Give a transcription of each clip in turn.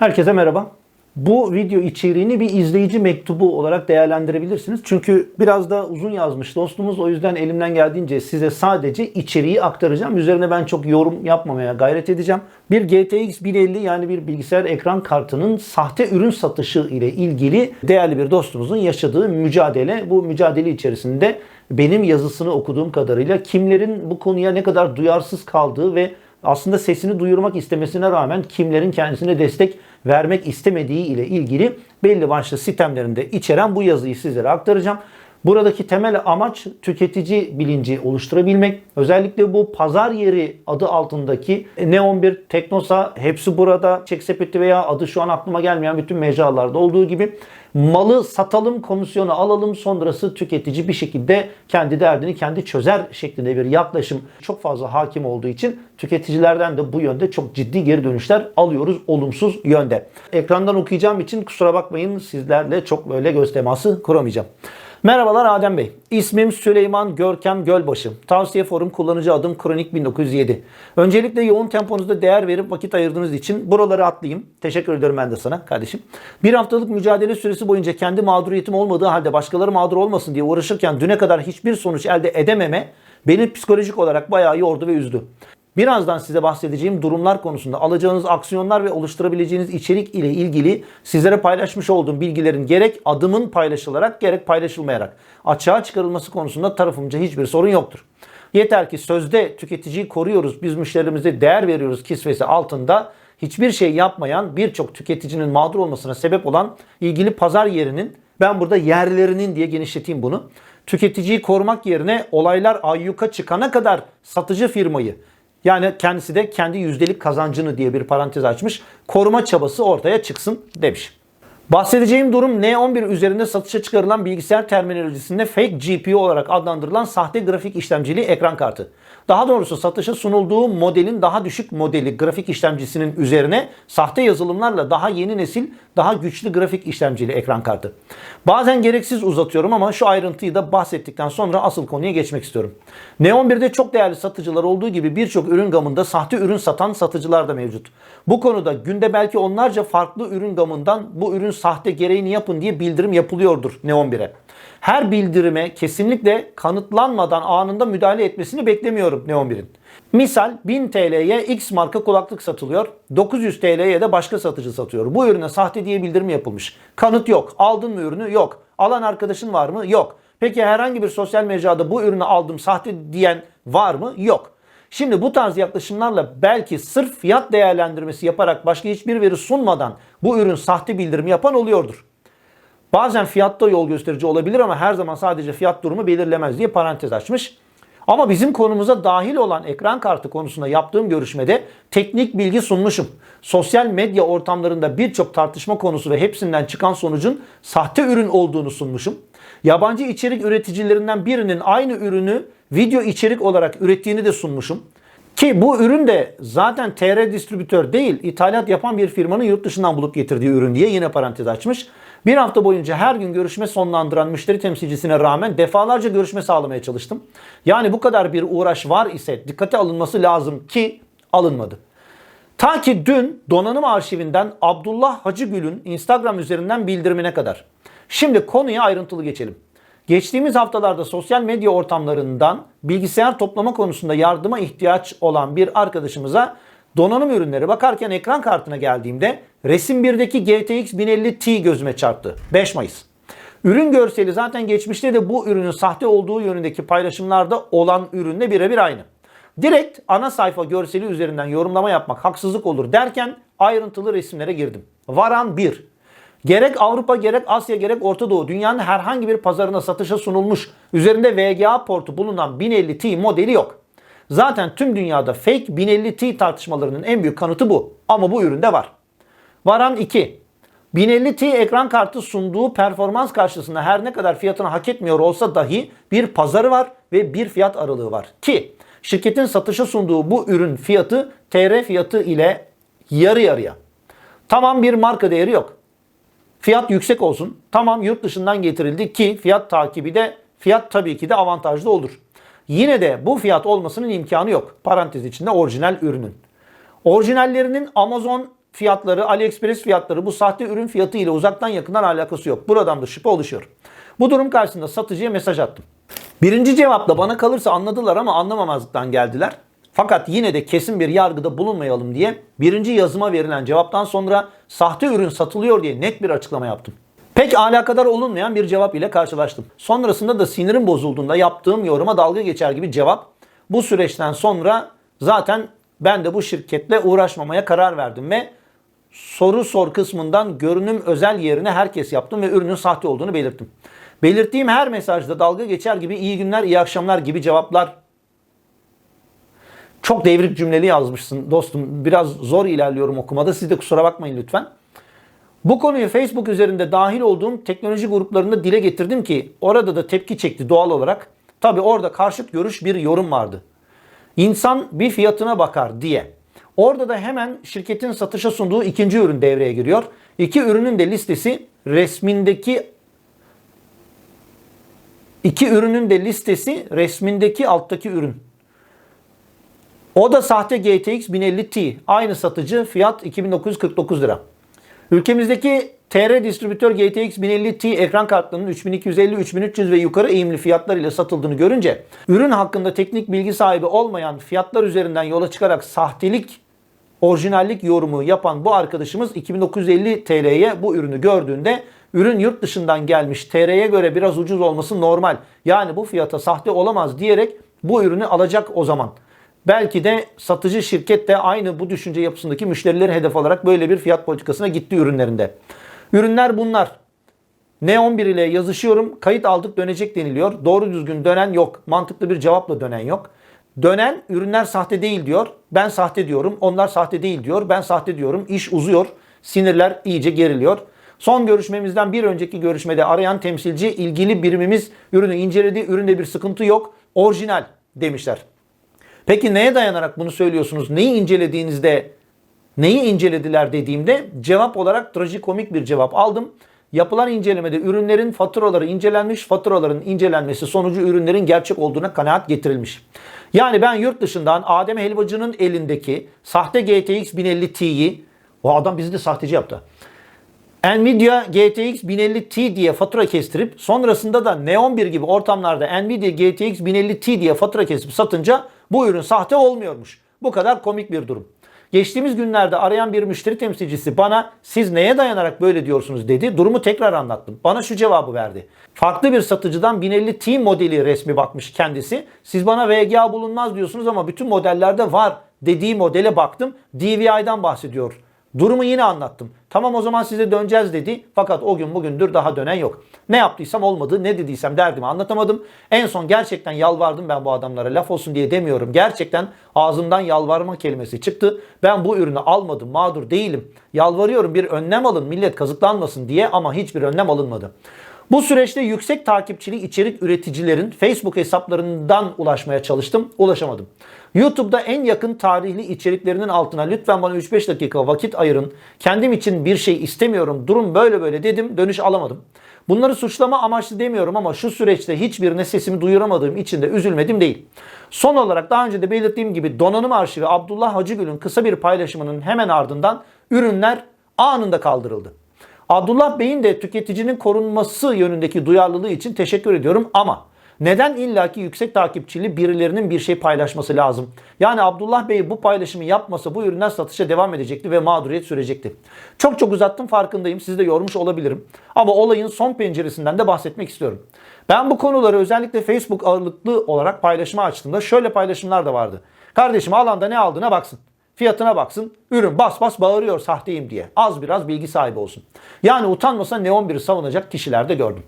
Herkese merhaba. Bu video içeriğini bir izleyici mektubu olarak değerlendirebilirsiniz. Çünkü biraz da uzun yazmış dostumuz. O yüzden elimden geldiğince size sadece içeriği aktaracağım. Üzerine ben çok yorum yapmamaya gayret edeceğim. Bir GTX 1050 yani bir bilgisayar ekran kartının sahte ürün satışı ile ilgili değerli bir dostumuzun yaşadığı mücadele. Bu mücadele içerisinde benim yazısını okuduğum kadarıyla kimlerin bu konuya ne kadar duyarsız kaldığı ve aslında sesini duyurmak istemesine rağmen kimlerin kendisine destek vermek istemediği ile ilgili belli başlı sistemlerinde içeren bu yazıyı sizlere aktaracağım. Buradaki temel amaç tüketici bilinci oluşturabilmek. Özellikle bu pazar yeri adı altındaki Neon 1, Teknosa hepsi burada. Çek sepeti veya adı şu an aklıma gelmeyen bütün mecralarda olduğu gibi malı satalım komisyonu alalım sonrası tüketici bir şekilde kendi derdini kendi çözer şeklinde bir yaklaşım çok fazla hakim olduğu için tüketicilerden de bu yönde çok ciddi geri dönüşler alıyoruz olumsuz yönde. Ekrandan okuyacağım için kusura bakmayın sizlerle çok böyle göz teması kuramayacağım. Merhabalar Adem Bey. İsmim Süleyman Görkem Gölbaşı. Tavsiye Forum kullanıcı adım Kronik 1907. Öncelikle yoğun temponuzda değer verip vakit ayırdığınız için buraları atlayayım. Teşekkür ederim ben de sana kardeşim. Bir haftalık mücadele süresi boyunca kendi mağduriyetim olmadığı halde başkaları mağdur olmasın diye uğraşırken düne kadar hiçbir sonuç elde edememe beni psikolojik olarak bayağı yordu ve üzdü. Birazdan size bahsedeceğim durumlar konusunda alacağınız aksiyonlar ve oluşturabileceğiniz içerik ile ilgili sizlere paylaşmış olduğum bilgilerin gerek adımın paylaşılarak gerek paylaşılmayarak açığa çıkarılması konusunda tarafımca hiçbir sorun yoktur. Yeter ki sözde tüketiciyi koruyoruz, biz müşterimize değer veriyoruz kisvesi altında hiçbir şey yapmayan birçok tüketicinin mağdur olmasına sebep olan ilgili pazar yerinin ben burada yerlerinin diye genişleteyim bunu. Tüketiciyi korumak yerine olaylar ayyuka çıkana kadar satıcı firmayı yani kendisi de kendi yüzdelik kazancını diye bir parantez açmış. Koruma çabası ortaya çıksın demiş. Bahsedeceğim durum N11 üzerinde satışa çıkarılan bilgisayar terminolojisinde fake GPU olarak adlandırılan sahte grafik işlemcili ekran kartı. Daha doğrusu satışa sunulduğu modelin daha düşük modeli grafik işlemcisinin üzerine sahte yazılımlarla daha yeni nesil, daha güçlü grafik işlemcili ekran kartı. Bazen gereksiz uzatıyorum ama şu ayrıntıyı da bahsettikten sonra asıl konuya geçmek istiyorum. N11'de çok değerli satıcılar olduğu gibi birçok ürün gamında sahte ürün satan satıcılar da mevcut. Bu konuda günde belki onlarca farklı ürün gamından bu ürün sahte gereğini yapın diye bildirim yapılıyordur N11'e. Her bildirime kesinlikle kanıtlanmadan anında müdahale etmesini beklemiyorum N11'in. Misal 1000 TL'ye X marka kulaklık satılıyor. 900 TL'ye de başka satıcı satıyor. Bu ürüne sahte diye bildirim yapılmış. Kanıt yok. Aldın mı ürünü? Yok. Alan arkadaşın var mı? Yok. Peki herhangi bir sosyal mecrada bu ürünü aldım sahte diyen var mı? Yok. Şimdi bu tarz yaklaşımlarla belki sırf fiyat değerlendirmesi yaparak başka hiçbir veri sunmadan bu ürün sahte bildirim yapan oluyordur. Bazen fiyatta yol gösterici olabilir ama her zaman sadece fiyat durumu belirlemez diye parantez açmış. Ama bizim konumuza dahil olan ekran kartı konusunda yaptığım görüşmede teknik bilgi sunmuşum. Sosyal medya ortamlarında birçok tartışma konusu ve hepsinden çıkan sonucun sahte ürün olduğunu sunmuşum. Yabancı içerik üreticilerinden birinin aynı ürünü video içerik olarak ürettiğini de sunmuşum. Ki bu ürün de zaten TR distribütör değil, ithalat yapan bir firmanın yurt dışından bulup getirdiği ürün diye yine parantez açmış. Bir hafta boyunca her gün görüşme sonlandıran müşteri temsilcisine rağmen defalarca görüşme sağlamaya çalıştım. Yani bu kadar bir uğraş var ise dikkate alınması lazım ki alınmadı. Ta ki dün donanım arşivinden Abdullah Hacıgül'ün Instagram üzerinden bildirimine kadar. Şimdi konuya ayrıntılı geçelim. Geçtiğimiz haftalarda sosyal medya ortamlarından bilgisayar toplama konusunda yardıma ihtiyaç olan bir arkadaşımıza donanım ürünleri bakarken ekran kartına geldiğimde resim 1'deki GTX 1050 Ti gözüme çarptı. 5 Mayıs. Ürün görseli zaten geçmişte de bu ürünün sahte olduğu yönündeki paylaşımlarda olan ürünle birebir aynı. Direkt ana sayfa görseli üzerinden yorumlama yapmak haksızlık olur derken ayrıntılı resimlere girdim. Varan 1. Gerek Avrupa gerek Asya gerek Orta Doğu dünyanın herhangi bir pazarına satışa sunulmuş üzerinde VGA portu bulunan 1050 Ti modeli yok. Zaten tüm dünyada fake 1050 Ti tartışmalarının en büyük kanıtı bu. Ama bu üründe var. Varan 2. 1050 Ti ekran kartı sunduğu performans karşısında her ne kadar fiyatını hak etmiyor olsa dahi bir pazarı var ve bir fiyat aralığı var. Ki şirketin satışa sunduğu bu ürün fiyatı TR fiyatı ile yarı yarıya. Tamam bir marka değeri yok. Fiyat yüksek olsun. Tamam yurt dışından getirildi ki fiyat takibi de fiyat tabii ki de avantajlı olur. Yine de bu fiyat olmasının imkanı yok. Parantez içinde orijinal ürünün. Orijinallerinin Amazon fiyatları, AliExpress fiyatları bu sahte ürün fiyatı ile uzaktan yakından alakası yok. Buradan da şüphe oluşuyor. Bu durum karşısında satıcıya mesaj attım. Birinci cevapla bana kalırsa anladılar ama anlamamazlıktan geldiler. Fakat yine de kesin bir yargıda bulunmayalım diye birinci yazıma verilen cevaptan sonra sahte ürün satılıyor diye net bir açıklama yaptım. Pek alakadar olunmayan bir cevap ile karşılaştım. Sonrasında da sinirim bozulduğunda yaptığım yoruma dalga geçer gibi cevap. Bu süreçten sonra zaten ben de bu şirketle uğraşmamaya karar verdim ve soru sor kısmından görünüm özel yerine herkes yaptım ve ürünün sahte olduğunu belirttim. Belirttiğim her mesajda dalga geçer gibi iyi günler, iyi akşamlar gibi cevaplar çok devrik cümleli yazmışsın dostum. Biraz zor ilerliyorum okumada. Siz de kusura bakmayın lütfen. Bu konuyu Facebook üzerinde dahil olduğum teknoloji gruplarında dile getirdim ki orada da tepki çekti doğal olarak. Tabi orada karşıt görüş bir yorum vardı. İnsan bir fiyatına bakar diye. Orada da hemen şirketin satışa sunduğu ikinci ürün devreye giriyor. İki ürünün de listesi resmindeki iki ürünün de listesi resmindeki alttaki ürün. O da sahte GTX 1050 Ti. Aynı satıcı fiyat 2949 lira. Ülkemizdeki TR distribütör GTX 1050 Ti ekran kartlarının 3250, 3300 ve yukarı eğimli fiyatlar ile satıldığını görünce ürün hakkında teknik bilgi sahibi olmayan fiyatlar üzerinden yola çıkarak sahtelik orijinallik yorumu yapan bu arkadaşımız 2950 TL'ye bu ürünü gördüğünde ürün yurt dışından gelmiş TR'ye göre biraz ucuz olması normal. Yani bu fiyata sahte olamaz diyerek bu ürünü alacak o zaman. Belki de satıcı şirket de aynı bu düşünce yapısındaki müşterileri hedef alarak böyle bir fiyat politikasına gitti ürünlerinde. Ürünler bunlar. Neon 1 ile yazışıyorum. Kayıt aldık dönecek deniliyor. Doğru düzgün dönen yok. Mantıklı bir cevapla dönen yok. Dönen ürünler sahte değil diyor. Ben sahte diyorum. Onlar sahte değil diyor. Ben sahte diyorum. İş uzuyor. Sinirler iyice geriliyor. Son görüşmemizden bir önceki görüşmede arayan temsilci ilgili birimimiz ürünü inceledi. Üründe bir sıkıntı yok. Orijinal demişler. Peki neye dayanarak bunu söylüyorsunuz? Neyi incelediğinizde neyi incelediler dediğimde cevap olarak trajikomik bir cevap aldım. Yapılan incelemede ürünlerin faturaları incelenmiş, faturaların incelenmesi sonucu ürünlerin gerçek olduğuna kanaat getirilmiş. Yani ben yurt dışından Adem Helvacı'nın elindeki sahte GTX 1050 Ti'yi, o adam bizi de sahteci yaptı. Nvidia GTX 1050 Ti diye fatura kestirip sonrasında da Neon 1 gibi ortamlarda Nvidia GTX 1050 Ti diye fatura kesip satınca bu ürün sahte olmuyormuş. Bu kadar komik bir durum. Geçtiğimiz günlerde arayan bir müşteri temsilcisi bana siz neye dayanarak böyle diyorsunuz dedi. Durumu tekrar anlattım. Bana şu cevabı verdi. Farklı bir satıcıdan 1050 Ti modeli resmi bakmış kendisi. Siz bana VGA bulunmaz diyorsunuz ama bütün modellerde var dediği modele baktım. DVI'den bahsediyor. Durumu yine anlattım. Tamam o zaman size döneceğiz dedi. Fakat o gün bugündür daha dönen yok. Ne yaptıysam olmadı, ne dediysem derdimi anlatamadım. En son gerçekten yalvardım ben bu adamlara. Laf olsun diye demiyorum. Gerçekten ağzımdan yalvarma kelimesi çıktı. Ben bu ürünü almadım, mağdur değilim. Yalvarıyorum bir önlem alın, millet kazıklanmasın diye ama hiçbir önlem alınmadı. Bu süreçte yüksek takipçili içerik üreticilerin Facebook hesaplarından ulaşmaya çalıştım. Ulaşamadım. YouTube'da en yakın tarihli içeriklerinin altına lütfen bana 3-5 dakika vakit ayırın. Kendim için bir şey istemiyorum. Durum böyle böyle dedim. Dönüş alamadım. Bunları suçlama amaçlı demiyorum ama şu süreçte hiçbirine sesimi duyuramadığım için de üzülmedim değil. Son olarak daha önce de belirttiğim gibi donanım arşivi Abdullah Hacıgül'ün kısa bir paylaşımının hemen ardından ürünler anında kaldırıldı. Abdullah Bey'in de tüketicinin korunması yönündeki duyarlılığı için teşekkür ediyorum ama neden illaki yüksek takipçili birilerinin bir şey paylaşması lazım? Yani Abdullah Bey bu paylaşımı yapmasa bu ürünler satışa devam edecekti ve mağduriyet sürecekti. Çok çok uzattım farkındayım. Sizi de yormuş olabilirim. Ama olayın son penceresinden de bahsetmek istiyorum. Ben bu konuları özellikle Facebook ağırlıklı olarak paylaşıma açtığımda şöyle paylaşımlar da vardı. Kardeşim alanda ne aldığına baksın. Fiyatına baksın. Ürün bas bas bağırıyor sahteyim diye. Az biraz bilgi sahibi olsun. Yani utanmasa Neon 1'i savunacak kişiler de gördüm.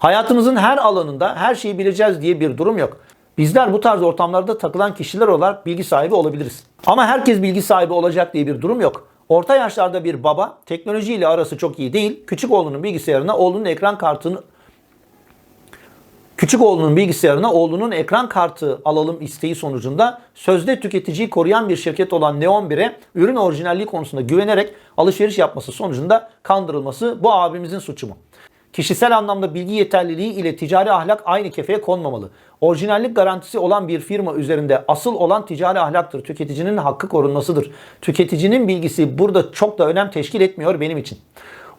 Hayatımızın her alanında her şeyi bileceğiz diye bir durum yok. Bizler bu tarz ortamlarda takılan kişiler olarak bilgi sahibi olabiliriz. Ama herkes bilgi sahibi olacak diye bir durum yok. Orta yaşlarda bir baba teknolojiyle arası çok iyi değil. Küçük oğlunun bilgisayarına oğlunun ekran kartını Küçük oğlunun bilgisayarına oğlunun ekran kartı alalım isteği sonucunda sözde tüketiciyi koruyan bir şirket olan Neon 1'e ürün orijinalliği konusunda güvenerek alışveriş yapması sonucunda kandırılması bu abimizin suçu mu? Kişisel anlamda bilgi yeterliliği ile ticari ahlak aynı kefeye konmamalı. Orijinallik garantisi olan bir firma üzerinde asıl olan ticari ahlaktır. Tüketicinin hakkı korunmasıdır. Tüketicinin bilgisi burada çok da önem teşkil etmiyor benim için.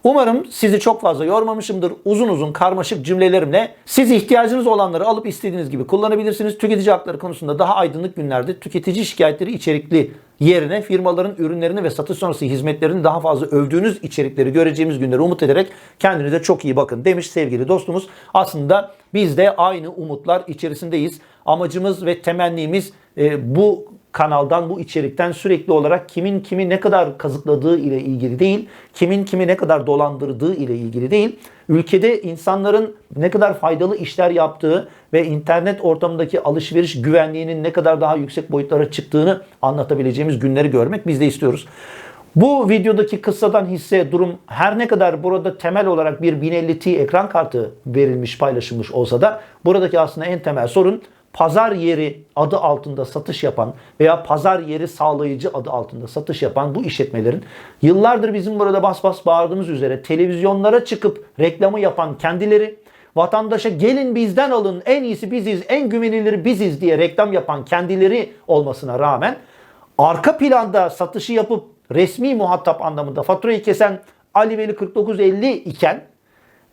Umarım sizi çok fazla yormamışımdır. Uzun uzun karmaşık cümlelerimle siz ihtiyacınız olanları alıp istediğiniz gibi kullanabilirsiniz. Tüketici hakları konusunda daha aydınlık günlerde tüketici şikayetleri içerikli yerine firmaların ürünlerini ve satış sonrası hizmetlerini daha fazla övdüğünüz içerikleri göreceğimiz günleri umut ederek kendinize çok iyi bakın demiş sevgili dostumuz. Aslında biz de aynı umutlar içerisindeyiz. Amacımız ve temennimiz e, bu kanaldan, bu içerikten sürekli olarak kimin kimi ne kadar kazıkladığı ile ilgili değil, kimin kimi ne kadar dolandırdığı ile ilgili değil, ülkede insanların ne kadar faydalı işler yaptığı ve internet ortamındaki alışveriş güvenliğinin ne kadar daha yüksek boyutlara çıktığını anlatabileceğimiz günleri görmek biz de istiyoruz. Bu videodaki kıssadan hisse durum her ne kadar burada temel olarak bir 1050 Ti ekran kartı verilmiş paylaşılmış olsa da buradaki aslında en temel sorun pazar yeri adı altında satış yapan veya pazar yeri sağlayıcı adı altında satış yapan bu işletmelerin yıllardır bizim burada bas bas bağırdığımız üzere televizyonlara çıkıp reklamı yapan kendileri vatandaşa gelin bizden alın en iyisi biziz en güvenilir biziz diye reklam yapan kendileri olmasına rağmen arka planda satışı yapıp resmi muhatap anlamında faturayı kesen Ali Veli 4950 iken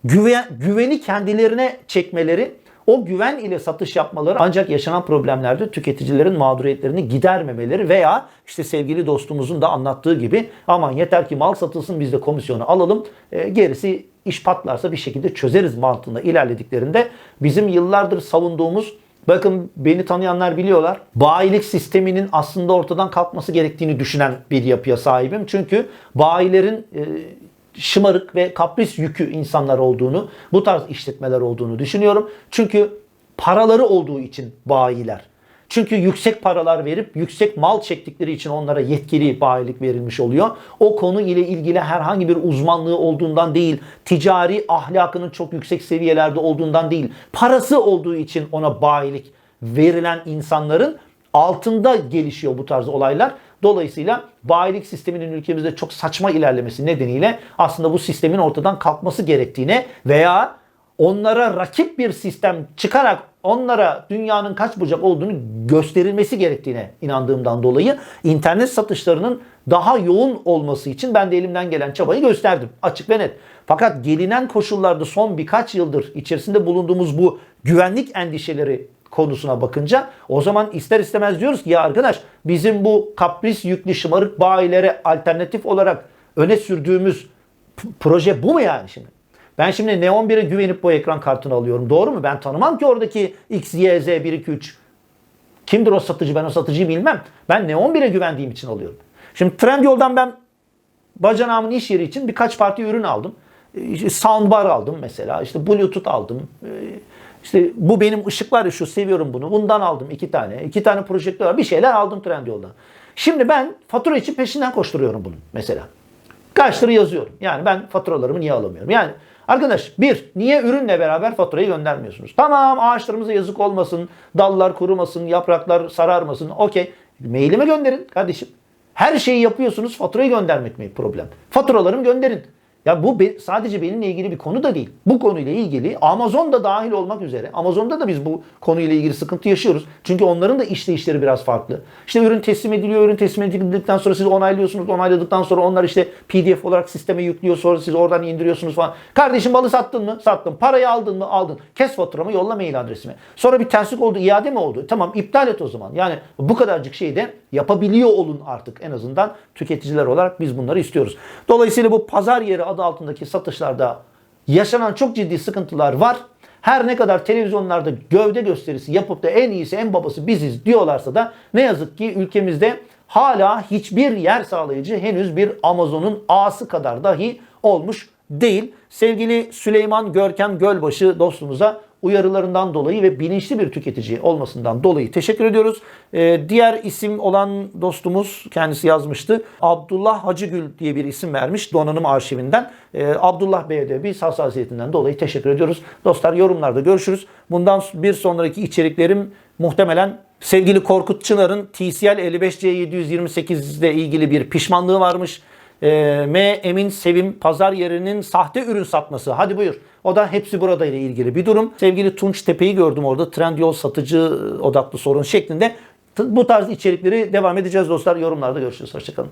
güven, güveni kendilerine çekmeleri o güven ile satış yapmaları ancak yaşanan problemlerde tüketicilerin mağduriyetlerini gidermemeleri veya işte sevgili dostumuzun da anlattığı gibi aman yeter ki mal satılsın biz de komisyonu alalım e, gerisi iş patlarsa bir şekilde çözeriz mantığında ilerlediklerinde bizim yıllardır savunduğumuz Bakın beni tanıyanlar biliyorlar. Bayilik sisteminin aslında ortadan kalkması gerektiğini düşünen bir yapıya sahibim. Çünkü bayilerin e, şımarık ve kapris yükü insanlar olduğunu, bu tarz işletmeler olduğunu düşünüyorum. Çünkü paraları olduğu için bayiler. Çünkü yüksek paralar verip yüksek mal çektikleri için onlara yetkili bayilik verilmiş oluyor. O konu ile ilgili herhangi bir uzmanlığı olduğundan değil, ticari ahlakının çok yüksek seviyelerde olduğundan değil, parası olduğu için ona bayilik verilen insanların altında gelişiyor bu tarz olaylar. Dolayısıyla bayilik sisteminin ülkemizde çok saçma ilerlemesi nedeniyle aslında bu sistemin ortadan kalkması gerektiğine veya onlara rakip bir sistem çıkarak onlara dünyanın kaç bucak olduğunu gösterilmesi gerektiğine inandığımdan dolayı internet satışlarının daha yoğun olması için ben de elimden gelen çabayı gösterdim. Açık ve net. Fakat gelinen koşullarda son birkaç yıldır içerisinde bulunduğumuz bu güvenlik endişeleri konusuna bakınca o zaman ister istemez diyoruz ki ya arkadaş bizim bu kapris yüklü şımarık bayilere alternatif olarak öne sürdüğümüz proje bu mu yani şimdi? Ben şimdi Neon 1'e güvenip bu ekran kartını alıyorum. Doğru mu? Ben tanımam ki oradaki X, Y, Z, 1, 2, 3. Kimdir o satıcı? Ben o satıcıyı bilmem. Ben Neon 1'e güvendiğim için alıyorum. Şimdi Trendyol'dan ben bacanağımın iş yeri için birkaç parti ürün aldım. İşte soundbar aldım mesela. İşte Bluetooth aldım. İşte bu benim ışık var ya şu seviyorum bunu. Bundan aldım iki tane. iki tane projektör var. Bir şeyler aldım Trendyol'dan. Şimdi ben fatura için peşinden koşturuyorum bunun mesela. Kaç lira yazıyorum. Yani ben faturalarımı niye alamıyorum? Yani arkadaş bir, niye ürünle beraber faturayı göndermiyorsunuz? Tamam ağaçlarımıza yazık olmasın, dallar kurumasın, yapraklar sararmasın. Okey. Mailime gönderin kardeşim. Her şeyi yapıyorsunuz faturayı göndermek mi problem? Faturalarımı gönderin. Ya bu be, sadece benimle ilgili bir konu da değil. Bu konuyla ilgili Amazon da dahil olmak üzere. Amazon'da da biz bu konuyla ilgili sıkıntı yaşıyoruz. Çünkü onların da işleyişleri biraz farklı. İşte ürün teslim ediliyor. Ürün teslim edildikten sonra siz onaylıyorsunuz. Onayladıktan sonra onlar işte PDF olarak sisteme yüklüyor. Sonra siz oradan indiriyorsunuz falan. Kardeşim balı sattın mı? Sattım. Parayı aldın mı? Aldın. Kes faturamı yolla mail adresime. Sonra bir terslik oldu. iade mi oldu? Tamam iptal et o zaman. Yani bu kadarcık şeyi de yapabiliyor olun artık. En azından tüketiciler olarak biz bunları istiyoruz. Dolayısıyla bu pazar yeri adı altındaki satışlarda yaşanan çok ciddi sıkıntılar var. Her ne kadar televizyonlarda gövde gösterisi yapıp da en iyisi en babası biziz diyorlarsa da ne yazık ki ülkemizde hala hiçbir yer sağlayıcı henüz bir Amazon'un ağası kadar dahi olmuş değil. Sevgili Süleyman Görkem Gölbaşı dostumuza uyarılarından dolayı ve bilinçli bir tüketici olmasından dolayı teşekkür ediyoruz. Ee, diğer isim olan dostumuz kendisi yazmıştı. Abdullah Hacıgül diye bir isim vermiş donanım arşivinden. Ee, Abdullah Bey'e de biz hassasiyetinden dolayı teşekkür ediyoruz. Dostlar yorumlarda görüşürüz. Bundan bir sonraki içeriklerim muhtemelen sevgili Korkut Çınar'ın TCL 55C728 ile ilgili bir pişmanlığı varmış. E, M. Emin Sevim pazar yerinin sahte ürün satması. Hadi buyur. O da hepsi burada ile ilgili bir durum. Sevgili Tunç Tepe'yi gördüm orada. Trendyol satıcı odaklı sorun şeklinde. Bu tarz içerikleri devam edeceğiz dostlar. Yorumlarda görüşürüz. Hoşçakalın.